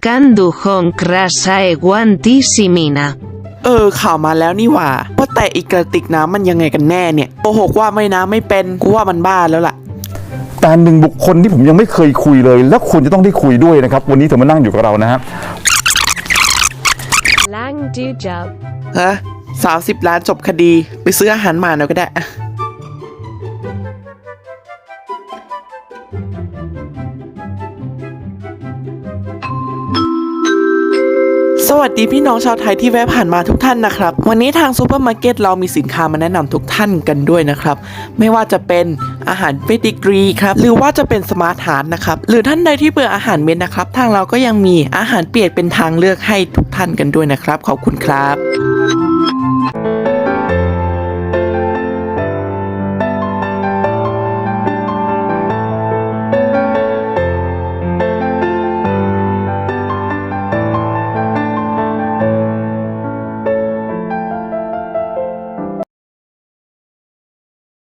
Candujon crasa e guantissimina. เออ ข่าวมาแล้วนี่หว่า ว่าแต่อีกกระติกน้ำมันยังไงกันแน่เนี่ยโกหกว่าไม่น้ำไม่เป็นกูว่ามันบ้าแล้วล่ะ แต่หนึ่งบุคคลที่ผมยังไม่เคยคุยเลย และควรจะต้องได้คุยด้วยนะครับ วันนี้เธอมานั่งอยู่กับเรานะฮะ Lang du job. ฮะสาวสิบล้านจบคดี ไปซื้ออาหารหมาหน่อยก็ได้อะ สวัสดีพี่น้องชาวไทยที่แวะผ่านมาทุกท่านนะครับ วันนี้ทางซูเปอร์มาร์เก็ตเรามีสินค้ามาแนะนำทุกท่านกันด้วยนะครับ ไม่ว่าจะเป็นอาหารเปติกรีครับ หรือว่าจะเป็นสมาร์ทฮาร์ดนะครับ หรือท่านใดที่เบื่ออาหารเม็ดนะครับ ทางเราก็ยังมีอาหารเปียกเป็นทางเลือกให้ทุกท่านกันด้วยนะครับ ขอบคุณครับ